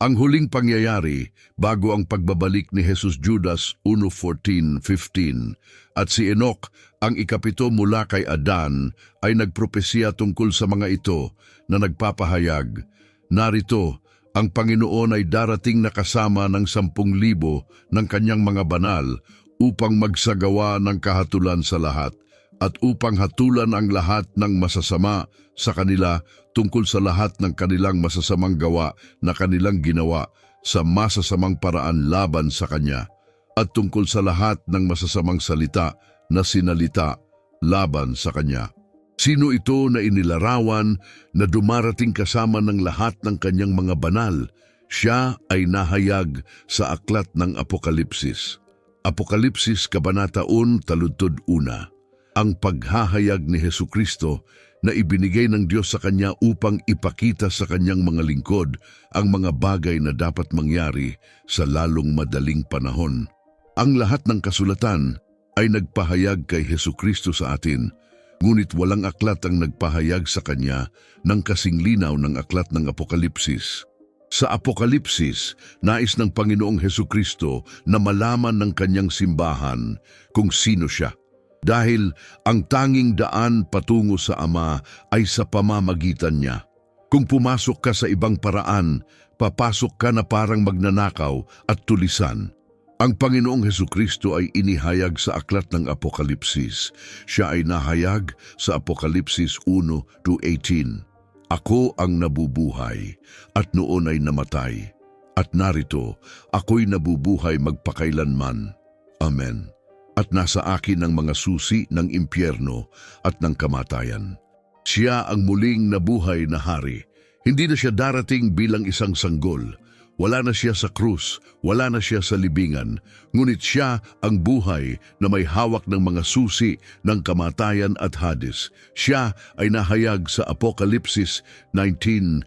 Ang huling pangyayari bago ang pagbabalik ni Jesus Judas 1.14.15 at si Enoch ang ikapito mula kay Adan ay nagpropesya tungkol sa mga ito na nagpapahayag. Narito, ang Panginoon ay darating na kasama ng sampung libo ng kanyang mga banal upang magsagawa ng kahatulan sa lahat at upang hatulan ang lahat ng masasama sa kanila tungkol sa lahat ng kanilang masasamang gawa na kanilang ginawa sa masasamang paraan laban sa Kanya at tungkol sa lahat ng masasamang salita na sinalita laban sa Kanya. Sino ito na inilarawan na dumarating kasama ng lahat ng kanyang mga banal? Siya ay nahayag sa aklat ng Apokalipsis. Apokalipsis Kabanata 1, Taludtod 1 Ang paghahayag ni Heso Kristo na ibinigay ng Diyos sa Kanya upang ipakita sa Kanyang mga lingkod ang mga bagay na dapat mangyari sa lalong madaling panahon. Ang lahat ng kasulatan ay nagpahayag kay Heso Kristo sa atin, ngunit walang aklat ang nagpahayag sa Kanya ng kasing linaw ng aklat ng Apokalipsis. Sa Apokalipsis, nais ng Panginoong Heso Kristo na malaman ng kanyang simbahan kung sino siya. Dahil ang tanging daan patungo sa Ama ay sa pamamagitan niya. Kung pumasok ka sa ibang paraan, papasok ka na parang magnanakaw at tulisan. Ang Panginoong Heso Kristo ay inihayag sa aklat ng Apokalipsis. Siya ay nahayag sa Apokalipsis 1-18. Ako ang nabubuhay at noon ay namatay. At narito, ako'y nabubuhay magpakailanman. Amen. At nasa akin ang mga susi ng impyerno at ng kamatayan. Siya ang muling nabuhay na hari. Hindi na siya darating bilang isang sanggol. Wala na siya sa krus, wala na siya sa libingan, ngunit siya ang buhay na may hawak ng mga susi ng kamatayan at hadis. Siya ay nahayag sa Apokalipsis 19.11.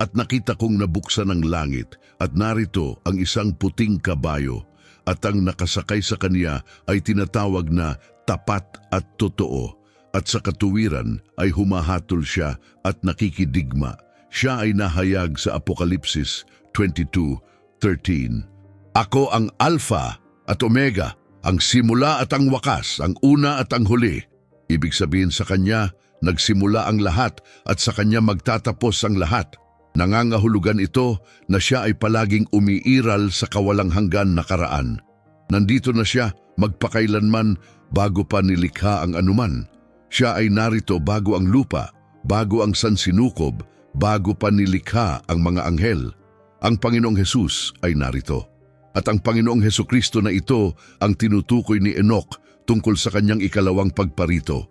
At nakita kong nabuksan ang langit at narito ang isang puting kabayo at ang nakasakay sa kanya ay tinatawag na tapat at totoo at sa katuwiran ay humahatol siya at nakikidigma. Siya ay nahayag sa Apokalipsis 22.13. Ako ang Alpha at Omega, ang simula at ang wakas, ang una at ang huli. Ibig sabihin sa kanya, nagsimula ang lahat at sa kanya magtatapos ang lahat. Nangangahulugan ito na siya ay palaging umiiral sa kawalang hanggan na karaan. Nandito na siya magpakailanman bago pa nilikha ang anuman. Siya ay narito bago ang lupa, bago ang sansinukob, bago pa nilikha ang mga anghel. Ang Panginoong Hesus ay narito. At ang Panginoong Heso Kristo na ito ang tinutukoy ni Enoch tungkol sa kanyang ikalawang pagparito.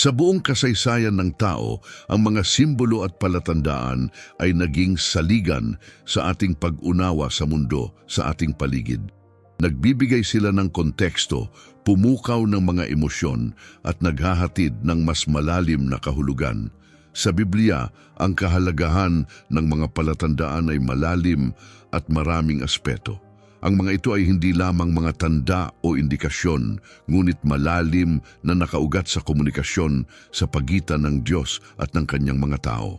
Sa buong kasaysayan ng tao, ang mga simbolo at palatandaan ay naging saligan sa ating pag-unawa sa mundo, sa ating paligid. Nagbibigay sila ng konteksto, pumukaw ng mga emosyon at naghahatid ng mas malalim na kahulugan. Sa Biblia, ang kahalagahan ng mga palatandaan ay malalim at maraming aspeto. Ang mga ito ay hindi lamang mga tanda o indikasyon, ngunit malalim na nakaugat sa komunikasyon sa pagitan ng Diyos at ng kanyang mga tao.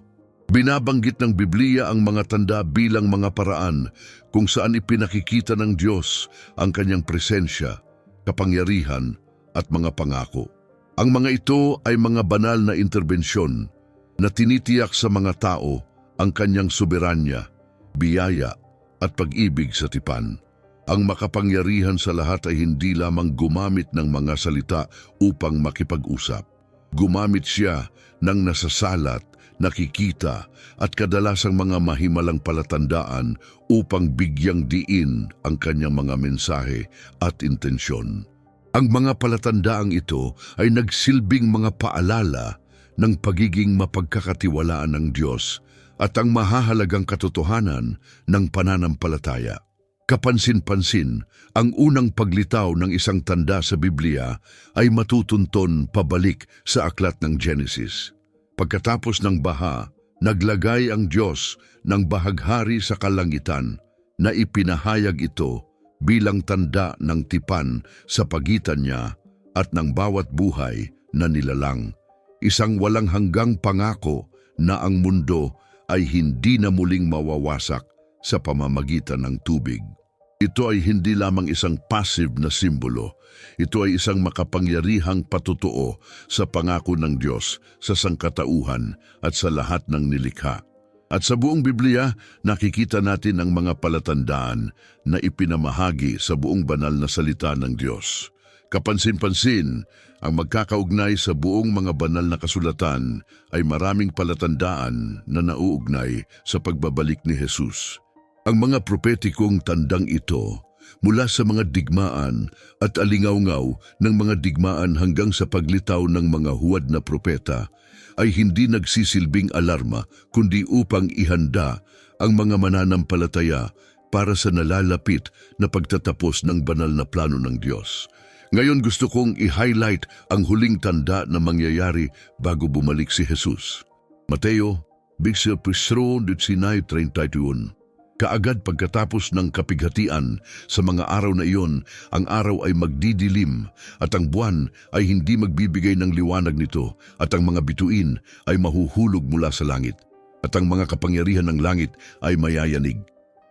Binabanggit ng Biblia ang mga tanda bilang mga paraan kung saan ipinakikita ng Diyos ang kanyang presensya, kapangyarihan at mga pangako. Ang mga ito ay mga banal na interbensyon na tinitiyak sa mga tao ang kanyang soberanya, biyaya at pag-ibig sa tipan. Ang makapangyarihan sa lahat ay hindi lamang gumamit ng mga salita upang makipag-usap. Gumamit siya ng nasasalat, nakikita at kadalasang mga mahimalang palatandaan upang bigyang diin ang kanyang mga mensahe at intensyon. Ang mga palatandaang ito ay nagsilbing mga paalala ng pagiging mapagkakatiwalaan ng Diyos at ang mahahalagang katotohanan ng pananampalataya. Kapansin-pansin, ang unang paglitaw ng isang tanda sa Biblia ay matutunton pabalik sa aklat ng Genesis. Pagkatapos ng baha, naglagay ang Diyos ng bahaghari sa kalangitan na ipinahayag ito bilang tanda ng tipan sa pagitan niya at ng bawat buhay na nilalang. Isang walang hanggang pangako na ang mundo ay hindi na muling mawawasak sa pamamagitan ng tubig. Ito ay hindi lamang isang passive na simbolo. Ito ay isang makapangyarihang patutuo sa pangako ng Diyos sa sangkatauhan at sa lahat ng nilikha. At sa buong Biblia, nakikita natin ang mga palatandaan na ipinamahagi sa buong banal na salita ng Diyos. Kapansin-pansin, ang magkakaugnay sa buong mga banal na kasulatan ay maraming palatandaan na nauugnay sa pagbabalik ni Jesus. Ang mga propetikong tandang ito mula sa mga digmaan at alingaw-ngaw ng mga digmaan hanggang sa paglitaw ng mga huwad na propeta ay hindi nagsisilbing alarma kundi upang ihanda ang mga mananampalataya para sa nalalapit na pagtatapos ng banal na plano ng Diyos. Ngayon gusto kong i-highlight ang huling tanda na mangyayari bago bumalik si Jesus. Mateo, Bigsa Pistro 19.31 Kaagad pagkatapos ng kapighatian sa mga araw na iyon, ang araw ay magdidilim at ang buwan ay hindi magbibigay ng liwanag nito at ang mga bituin ay mahuhulog mula sa langit at ang mga kapangyarihan ng langit ay mayayanig.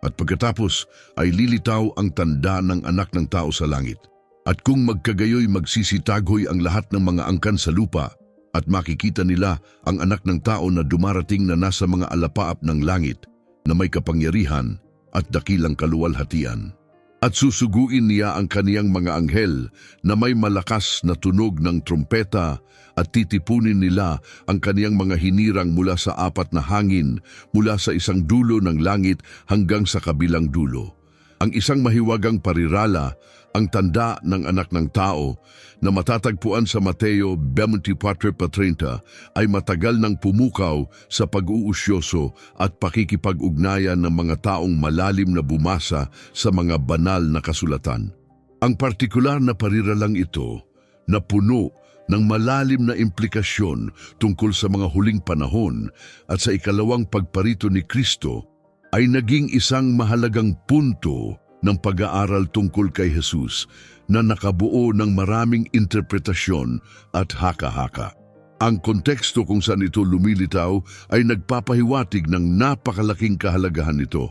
At pagkatapos ay lilitaw ang tanda ng anak ng tao sa langit. At kung magkagayoy magsisitagoy ang lahat ng mga angkan sa lupa at makikita nila ang anak ng tao na dumarating na nasa mga alapaap ng langit na may kapangyarihan at dakilang kaluwalhatian. At susuguin niya ang kaniyang mga anghel na may malakas na tunog ng trumpeta at titipunin nila ang kaniyang mga hinirang mula sa apat na hangin mula sa isang dulo ng langit hanggang sa kabilang dulo. Ang isang mahiwagang parirala, ang tanda ng anak ng tao na matatagpuan sa Mateo 24.30 ay matagal nang pumukaw sa pag-uusyoso at pakikipag-ugnayan ng mga taong malalim na bumasa sa mga banal na kasulatan. Ang partikular na pariralang ito na puno ng malalim na implikasyon tungkol sa mga huling panahon at sa ikalawang pagparito ni Kristo ay naging isang mahalagang punto ng pag-aaral tungkol kay Jesus na nakabuo ng maraming interpretasyon at haka-haka. Ang konteksto kung saan ito lumilitaw ay nagpapahiwatig ng napakalaking kahalagahan nito.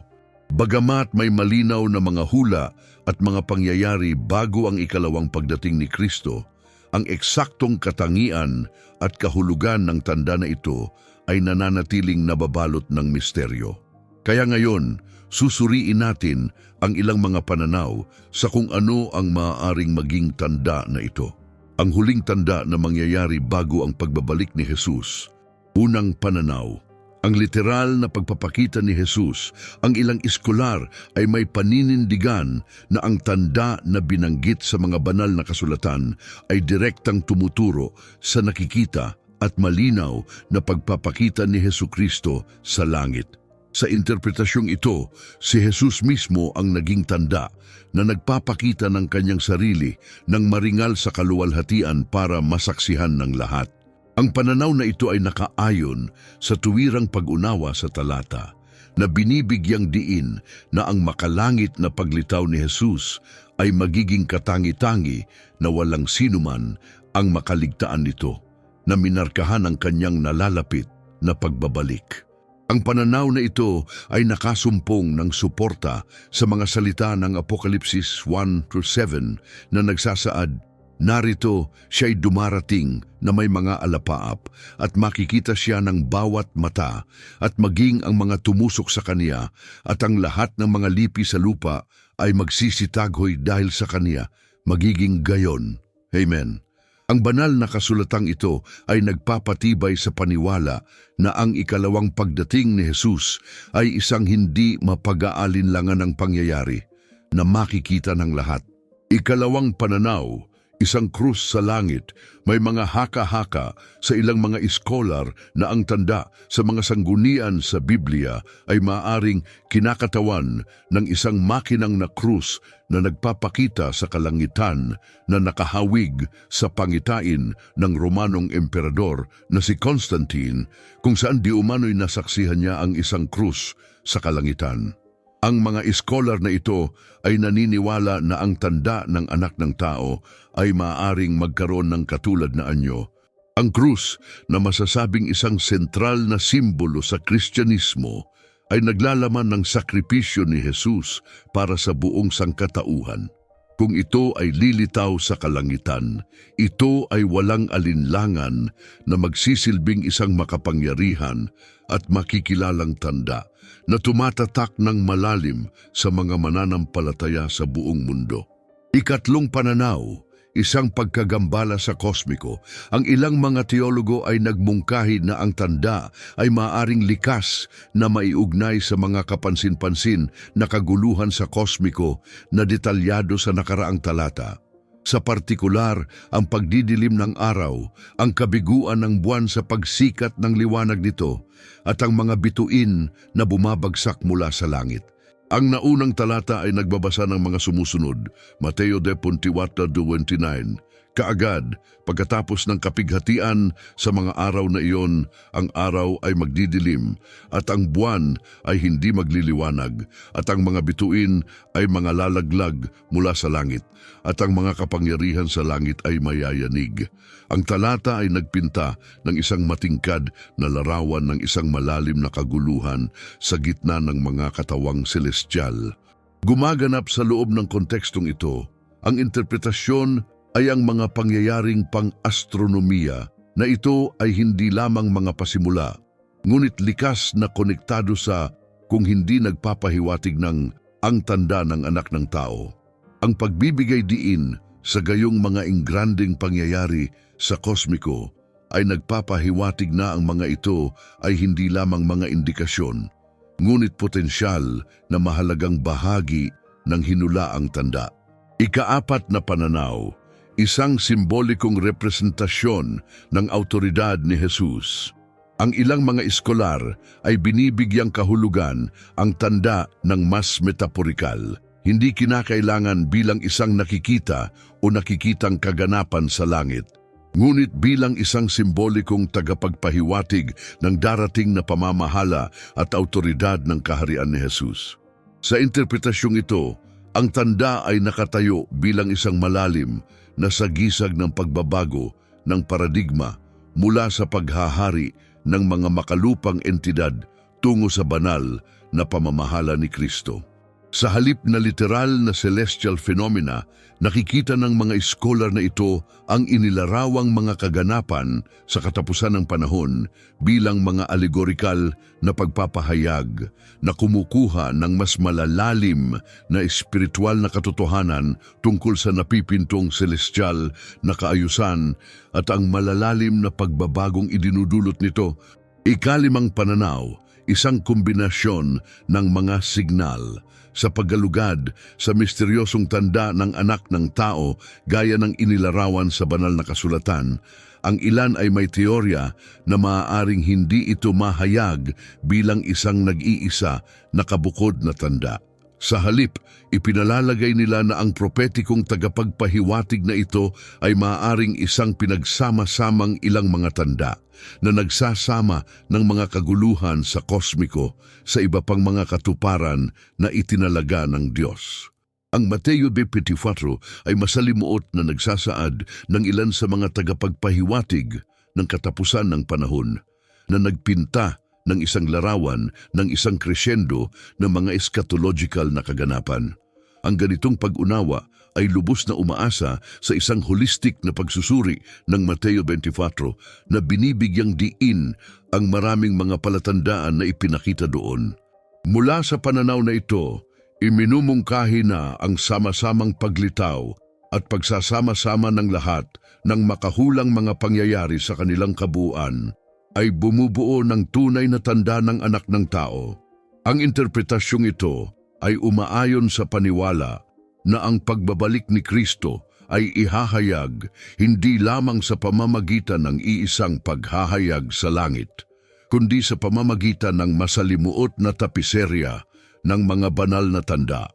Bagamat may malinaw na mga hula at mga pangyayari bago ang ikalawang pagdating ni Kristo, ang eksaktong katangian at kahulugan ng tanda na ito ay nananatiling nababalot ng misteryo. Kaya ngayon, susuriin natin ang ilang mga pananaw sa kung ano ang maaaring maging tanda na ito. Ang huling tanda na mangyayari bago ang pagbabalik ni Jesus. Unang pananaw, ang literal na pagpapakita ni Jesus, ang ilang iskolar ay may paninindigan na ang tanda na binanggit sa mga banal na kasulatan ay direktang tumuturo sa nakikita at malinaw na pagpapakita ni Hesu Kristo sa langit. Sa interpretasyong ito, si Jesus mismo ang naging tanda na nagpapakita ng kanyang sarili ng maringal sa kaluwalhatian para masaksihan ng lahat. Ang pananaw na ito ay nakaayon sa tuwirang pag-unawa sa talata na binibigyang diin na ang makalangit na paglitaw ni Jesus ay magiging katangi-tangi na walang sinuman ang makaligtaan nito na minarkahan ang kanyang nalalapit na pagbabalik. Ang pananaw na ito ay nakasumpong ng suporta sa mga salita ng Apokalipsis 1-7 na nagsasaad, Narito siya'y dumarating na may mga alapaap at makikita siya ng bawat mata at maging ang mga tumusok sa kaniya at ang lahat ng mga lipi sa lupa ay magsisitaghoy dahil sa kaniya, magiging gayon. Amen. Ang banal na kasulatang ito ay nagpapatibay sa paniwala na ang ikalawang pagdating ni Jesus ay isang hindi mapag-aalinlangan ng pangyayari na makikita ng lahat. Ikalawang pananaw, isang krus sa langit, may mga haka-haka sa ilang mga iskolar na ang tanda sa mga sanggunian sa Biblia ay maaring kinakatawan ng isang makinang na krus na nagpapakita sa kalangitan na nakahawig sa pangitain ng Romanong emperador na si Constantine kung saan di umano'y nasaksihan niya ang isang krus sa kalangitan. Ang mga iskolar na ito ay naniniwala na ang tanda ng anak ng tao ay maaaring magkaroon ng katulad na anyo. Ang krus na masasabing isang sentral na simbolo sa Kristyanismo ay naglalaman ng sakripisyo ni Jesus para sa buong sangkatauhan. Kung ito ay lilitaw sa kalangitan, ito ay walang alinlangan na magsisilbing isang makapangyarihan at makikilalang tanda na tumatatak ng malalim sa mga mananampalataya sa buong mundo. Ikatlong pananaw, isang pagkagambala sa kosmiko. Ang ilang mga teologo ay nagmungkahi na ang tanda ay maaring likas na maiugnay sa mga kapansin-pansin na kaguluhan sa kosmiko na detalyado sa nakaraang talata. Sa partikular, ang pagdidilim ng araw, ang kabiguan ng buwan sa pagsikat ng liwanag nito, at ang mga bituin na bumabagsak mula sa langit. Ang naunang talata ay nagbabasa ng mga sumusunod, Mateo de 24-29. Kaagad, pagkatapos ng kapighatian sa mga araw na iyon, ang araw ay magdidilim, at ang buwan ay hindi magliliwanag, at ang mga bituin ay mga lalaglag mula sa langit, at ang mga kapangyarihan sa langit ay mayayanig. Ang talata ay nagpinta ng isang matingkad na larawan ng isang malalim na kaguluhan sa gitna ng mga katawang celestial. Gumaganap sa loob ng kontekstong ito, ang interpretasyon ay ang mga pangyayaring pang-astronomiya na ito ay hindi lamang mga pasimula, ngunit likas na konektado sa kung hindi nagpapahiwatig ng ang tanda ng anak ng tao. Ang pagbibigay diin sa gayong mga ingranding pangyayari sa kosmiko ay nagpapahiwatig na ang mga ito ay hindi lamang mga indikasyon, ngunit potensyal na mahalagang bahagi ng hinulaang tanda. Ikaapat na pananaw, isang simbolikong representasyon ng autoridad ni Jesus. Ang ilang mga eskolar ay binibigyang kahulugan ang tanda ng mas metaporikal. Hindi kinakailangan bilang isang nakikita o nakikitang kaganapan sa langit, ngunit bilang isang simbolikong tagapagpahiwatig ng darating na pamamahala at autoridad ng kaharian ni Jesus. Sa interpretasyong ito, ang tanda ay nakatayo bilang isang malalim na sagisag ng pagbabago ng paradigma mula sa paghahari ng mga makalupang entidad tungo sa banal na pamamahala ni Kristo. Sa halip na literal na celestial phenomena, nakikita ng mga scholar na ito ang inilarawang mga kaganapan sa katapusan ng panahon bilang mga allegorical na pagpapahayag na kumukuha ng mas malalalim na espiritual na katotohanan tungkol sa napipintong celestial na kaayusan at ang malalalim na pagbabagong idinudulot nito. Ikalimang pananaw, isang kombinasyon ng mga signal sa paggalugad sa misteryosong tanda ng anak ng tao gaya ng inilarawan sa banal na kasulatan. Ang ilan ay may teorya na maaaring hindi ito mahayag bilang isang nag-iisa na kabukod na tanda. Sa halip, ipinalalagay nila na ang propetikong tagapagpahiwatig na ito ay maaaring isang pinagsama-samang ilang mga tanda na nagsasama ng mga kaguluhan sa kosmiko sa iba pang mga katuparan na itinalaga ng Diyos. Ang Mateo 24 ay masalimuot na nagsasaad ng ilan sa mga tagapagpahiwatig ng katapusan ng panahon na nagpinta ng isang larawan ng isang crescendo ng mga eschatological na kaganapan. Ang ganitong pag-unawa ay lubos na umaasa sa isang holistic na pagsusuri ng Mateo 24 na binibigyang diin ang maraming mga palatandaan na ipinakita doon. Mula sa pananaw na ito, iminumungkahi na ang sama-samang paglitaw at pagsasama-sama ng lahat ng makahulang mga pangyayari sa kanilang kabuuan ay bumubuo ng tunay na tanda ng anak ng tao. Ang interpretasyong ito ay umaayon sa paniwala na ang pagbabalik ni Kristo ay ihahayag hindi lamang sa pamamagitan ng iisang paghahayag sa langit, kundi sa pamamagitan ng masalimuot na tapiserya ng mga banal na tanda.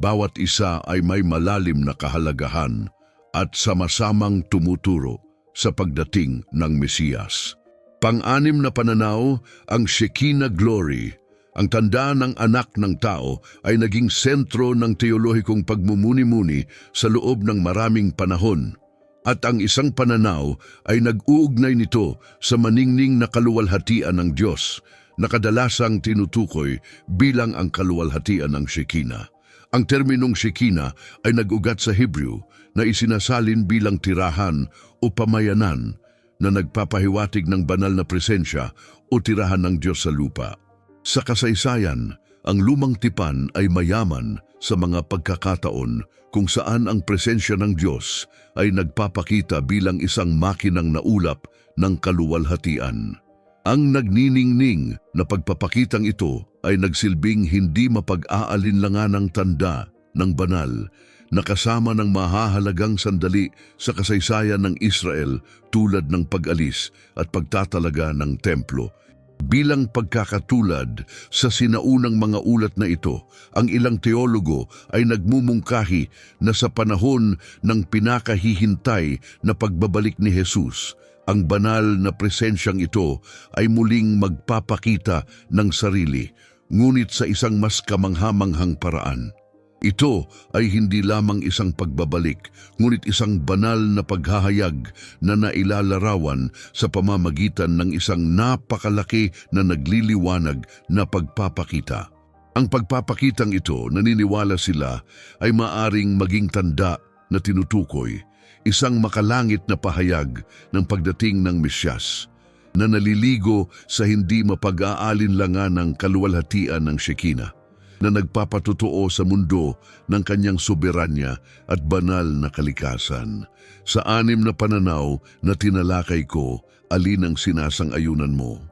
Bawat isa ay may malalim na kahalagahan at sama-samang tumuturo sa pagdating ng Mesiyas. Pang-anim na pananaw, ang Shekinah Glory, ang tanda ng anak ng tao ay naging sentro ng teolohikong pagmumuni-muni sa loob ng maraming panahon. At ang isang pananaw ay nag-uugnay nito sa maningning na kaluwalhatian ng Diyos na kadalasang tinutukoy bilang ang kaluwalhatian ng Shekinah. Ang terminong Shekinah ay nag-ugat sa Hebrew na isinasalin bilang tirahan o pamayanan na nagpapahiwatig ng banal na presensya o tirahan ng Diyos sa lupa. Sa kasaysayan, ang lumang tipan ay mayaman sa mga pagkakataon kung saan ang presensya ng Diyos ay nagpapakita bilang isang makinang naulap ng kaluwalhatian. Ang nagniningning na pagpapakitang ito ay nagsilbing hindi mapag-aalinlangan ng tanda ng banal na kasama ng mahahalagang sandali sa kasaysayan ng Israel tulad ng pag-alis at pagtatalaga ng templo. Bilang pagkakatulad sa sinaunang mga ulat na ito, ang ilang teologo ay nagmumungkahi na sa panahon ng pinakahihintay na pagbabalik ni Jesus, ang banal na presensyang ito ay muling magpapakita ng sarili, ngunit sa isang mas kamanghamanghang paraan. Ito ay hindi lamang isang pagbabalik, ngunit isang banal na paghahayag na nailalarawan sa pamamagitan ng isang napakalaki na nagliliwanag na pagpapakita. Ang pagpapakitang ito, naniniwala sila, ay maaring maging tanda na tinutukoy, isang makalangit na pahayag ng pagdating ng Mesyas na naliligo sa hindi mapag-aalinlangan ng kaluwalhatian ng Shekinah na nagpapatotoo sa mundo ng kanyang soberanya at banal na kalikasan. Sa anim na pananaw na tinalakay ko, alin ang sinasang-ayunan mo?